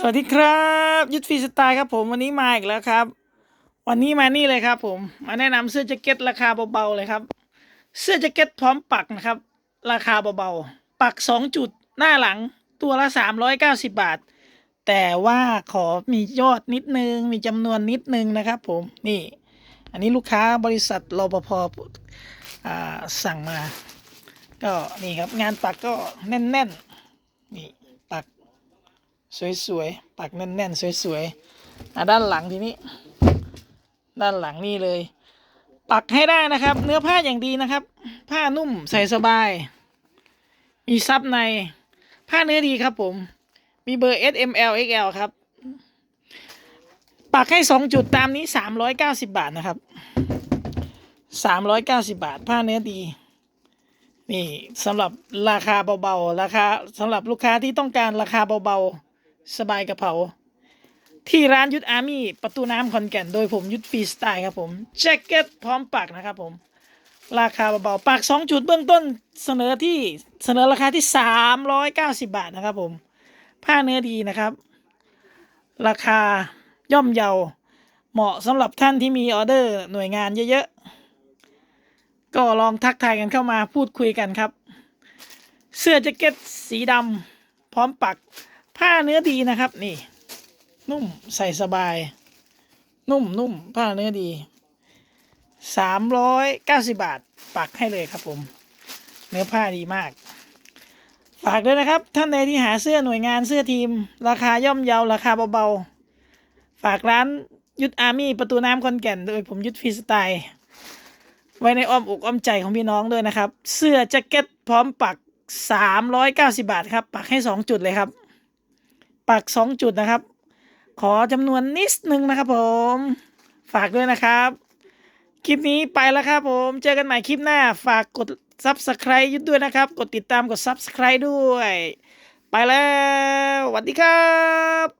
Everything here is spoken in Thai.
สวัสดีครับ ยุทธฟีสไตล์ครับผมวันนี้มาอีกแล้วครับ วันนี้มานี่เลยครับผมมาแนะนำเสื้อแจ็คเก็ตราคาเบาๆเลยครับ เสื้อแจ็คเก็ตพร้อมปักนะครับ ราคาเบาๆปักสองจุดหน้าหลังตัวละสามร้อยเก้าสิบบาท แต่ว่าขอมียอดนิดนึง มีจำนวนนิดนึงนะครับผมนี่ อันนี้ลูกค้าบริษัทรปภอ่าสั่งมา ก็นี่ครับงานปักก็แน่นๆนี่ สวยๆปักแน่นๆสวยๆอะด้านหลังทีนี้ ด้านหลังนี่เลย ปักให้ได้นะครับ เนื้อผ้าอย่างดีนะครับ ผ้านุ่มใส่สบาย มีซับใน ผ้าเนื้อดีครับผม มีเบอร์ S M L X L ครับ ปักให้สองจุดตามนี้สามร้อยเก้าสิบาทนะครับสามร้อยเก้าสิบาท ผ้าเนื้อดีนี่สำหรับราคาเบาๆ ราคาสำหรับลูกค้าที่ต้องการราคาเบาๆ สบายกระเป๋า ที่ร้านยุทธอาร์มี่ประตูน้ำขอนแก่น โดยผมยุทธฟรีสไตล์ครับผมแจ็คเก็ตพร้อมปักนะครับผมราคาเบาๆปักสองจุดเบื้องต้นเสนอที่เสนอราคาที่สามร้อยเก้าสิบาทนะครับผมผ้าเนื้อดีนะครับ ราคาย่อมเยาเหมาะสำหรับท่านที่มีออเดอร์หน่วยงานเยอะๆ ก็ลองทักทายกันเข้ามาพูดคุยกันครับ เสื้อแจ็คเก็ตสีดำพร้อมปัก ผ้าเนื้อดีนะครับ นี่ นุ่มใส่สบาย นุ่มนุ่มผ้าเนื้อดีสามร้อยเก้าสิบาทปักให้เลยครับผม เนื้อผ้าดีมาก ฝากด้วยนะครับ ท่านใดที่หาเสื้อหน่วยงานเสื้อทีม ราคาย่อมเยาราคาเบาๆ ฝากร้านยุทธอาร์มี่ประตูน้ำคอนแก่นโดยผมยุทธฟีสไตล์ ไว้ในอ้อมอกอ้อมใจของพี่น้องด้วยนะครับ เสื้อแจ็คเก็ตพร้อมปักสามร้อยเก้าสิบาทครับ ปักให้สองจุดเลยครับ ปักสองจุดนะครับ ขอจำนวนนิดนึงนะครับผม ฝากด้วยนะครับ คลิปนี้ไปแล้วครับผม เจอกันใหม่คลิปหน้า ฝากกด Subscribe ยุดด้วยนะครับ กดติดตามกด Subscribe ด้วย ไปแล้วสวัสดีครับ